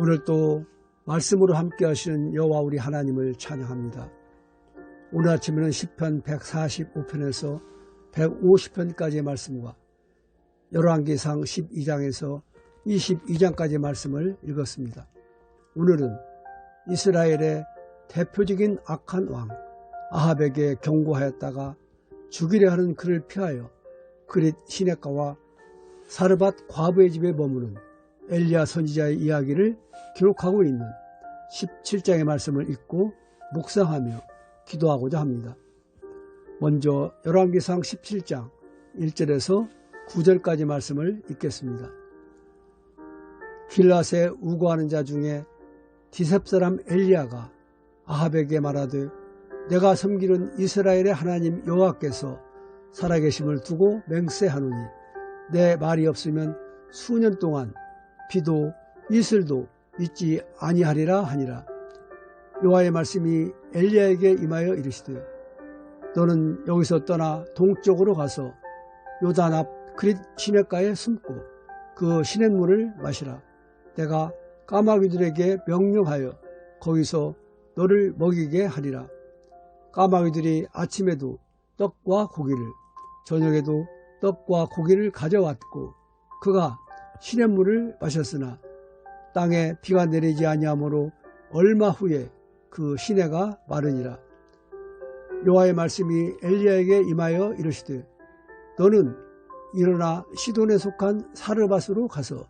오늘 또 말씀으로 함께 하시는 여호와 우리 하나님을 찬양합니다. 오늘 아침에는 10편 145편에서 150편까지의 말씀과 열왕기상 12장에서 22장까지의 말씀을 읽었습니다. 오늘은 이스라엘의 대표적인 악한 왕 아합에게 경고하였다가 죽이려 하는 그를 피하여 그릿 시내가와 사르밧 과부의 집에 머무는 엘리야 선지자의 이야기를 기록하고 있는 17장의 말씀을 읽고 묵상하며 기도하고자 합니다. 먼저 열왕기상 17장 1절에서 9절까지 말씀을 읽겠습니다. 길라세 우고하는 자 중에 디셉 사람 엘리야가 아합에게 말하되 내가 섬기는 이스라엘의 하나님 여호와께서 살아계심을 두고 맹세하노니 내 말이 없으면 수년 동안 비도 이슬도 있지 아니하리라 하니라. 여호와의 말씀이 엘리야에게 임하여 이르시되 너는 여기서 떠나 동쪽으로 가서 요단 앞 그릿 시냇가에 숨고 그 시냇물을 마시라. 내가 까마귀들에게 명령하여 거기서 너를 먹이게 하리라. 까마귀들이 아침에도 떡과 고기를 저녁에도 떡과 고기를 가져왔고 그가 시냇물을 마셨으나 땅에 비가 내리지 아니하므로 얼마 후에 그 시내가 마르니라. 여호와의 말씀이 엘리야에게 임하여 이르시되 너는 일어나 시돈에 속한 사르밧으로 가서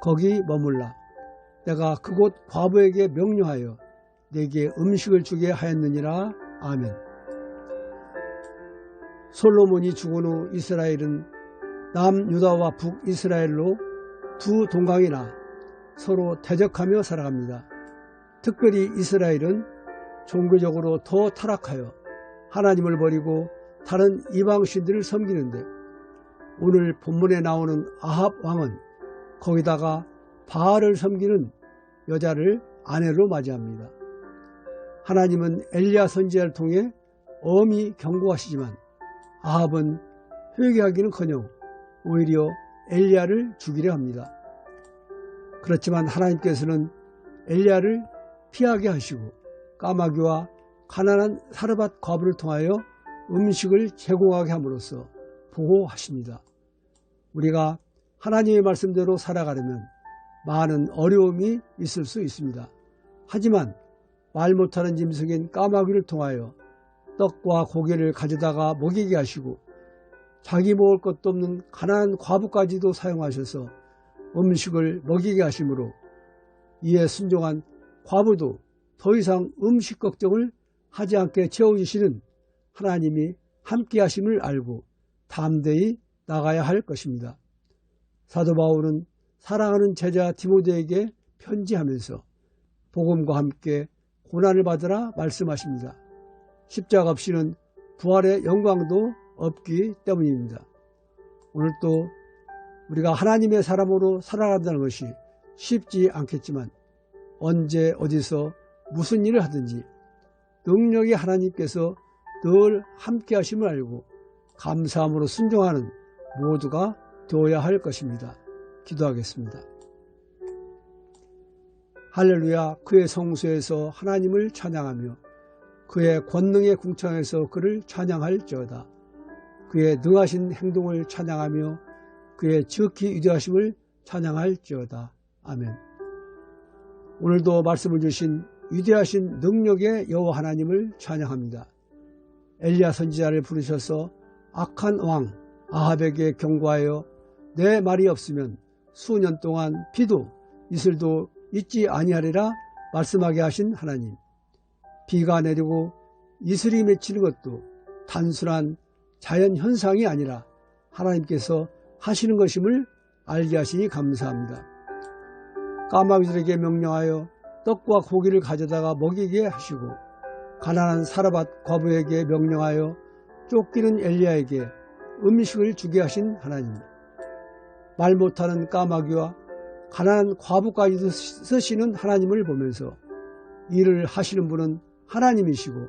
거기 머물라. 내가 그곳 과부에게 명령하여 내게 음식을 주게 하였느니라. 아멘. 솔로몬이 죽은 후 이스라엘은 남유다와 북이스라엘로 두 동강이나 서로 대적하며 살아갑니다. 특별히 이스라엘은 종교적으로 더 타락하여 하나님을 버리고 다른 이방 신들을 섬기는데 오늘 본문에 나오는 아합 왕은 거기다가 바알을 섬기는 여자를 아내로 맞이합니다. 하나님은 엘리야 선지자를 통해 엄히 경고하시지만 아합은 회개하기는커녕 오히려 엘리야를 죽이려 합니다. 그렇지만 하나님께서는 엘리야를 피하게 하시고 까마귀와 가난한 사르밧 과부를 통하여 음식을 제공하게 함으로써 보호하십니다. 우리가 하나님의 말씀대로 살아가려면 많은 어려움이 있을 수 있습니다. 하지만 말 못하는 짐승인 까마귀를 통하여 떡과 고기를 가져다가 먹이게 하시고 자기 먹을 것도 없는 가난한 과부까지도 사용하셔서 음식을 먹이게 하시므로 이에 순종한 과부도 더 이상 음식 걱정을 하지 않게 채워주시는 하나님이 함께 하심을 알고 담대히 나가야 할 것입니다. 사도 바울은 사랑하는 제자 디모데에게 편지하면서 복음과 함께 고난을 받으라 말씀하십니다. 십자가 없이는 부활의 영광도 없기 때문입니다. 오늘도 우리가 하나님의 사람으로 살아간다는 것이 쉽지 않겠지만 언제 어디서 무슨 일을 하든지 능력의 하나님께서 늘 함께 하심을 알고 감사함으로 순종하는 모두가 되어야 할 것입니다. 기도하겠습니다. 할렐루야 그의 성소에서 하나님을 찬양하며 그의 권능의 궁창에서 그를 찬양할지어다. 그의 능하신 행동을 찬양하며 그의 지극히 위대하심을 찬양할지어다. 아멘. 오늘도 말씀을 주신 위대하신 능력의 여호와 하나님을 찬양합니다. 엘리야 선지자를 부르셔서 악한 왕 아합에게 경고하여 내 말이 없으면 수년 동안 비도 이슬도 있지 아니하리라 말씀하게 하신 하나님. 비가 내리고 이슬이 맺히는 것도 단순한 자연 현상이 아니라 하나님께서 하시는 것임을 알게 하시니 감사합니다. 까마귀들에게 명령하여 떡과 고기를 가져다가 먹이게 하시고 가난한 사라밧 과부에게 명령하여 쫓기는 엘리야에게 음식을 주게 하신 하나님. 말 못하는 까마귀와 가난한 과부까지도 쓰시는 하나님을 보면서 일을 하시는 분은 하나님이시고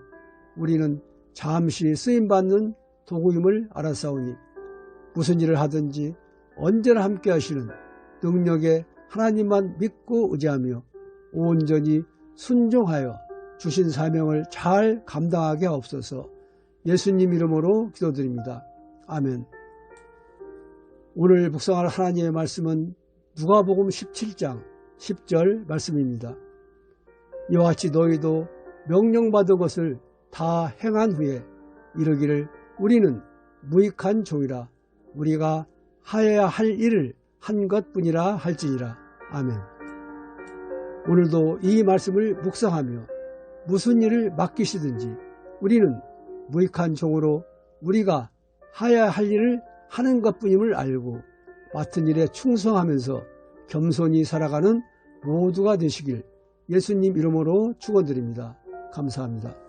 우리는 잠시 쓰임받는 도구임을 알았사오니 무슨 일을 하든지 언제나 함께 하시는 능력의 하나님만 믿고 의지하며 온전히 순종하여 주신 사명을 잘 감당하게 하옵소서 예수님 이름으로 기도드립니다. 아멘. 오늘 묵상할 하나님의 말씀은 누가복음 17장 10절 말씀입니다. 이와 같이 너희도 명령받은 것을 다 행한 후에 이르기를 우리는 무익한 종이라 우리가 하여야 할 일을 한 것뿐이라 할지니라. 아멘. 오늘도 이 말씀을 묵상하며 무슨 일을 맡기시든지 우리는 무익한 종으로 우리가 하여야 할 일을 하는 것뿐임을 알고 맡은 일에 충성하면서 겸손히 살아가는 모두가 되시길 예수님 이름으로 축원드립니다. 감사합니다.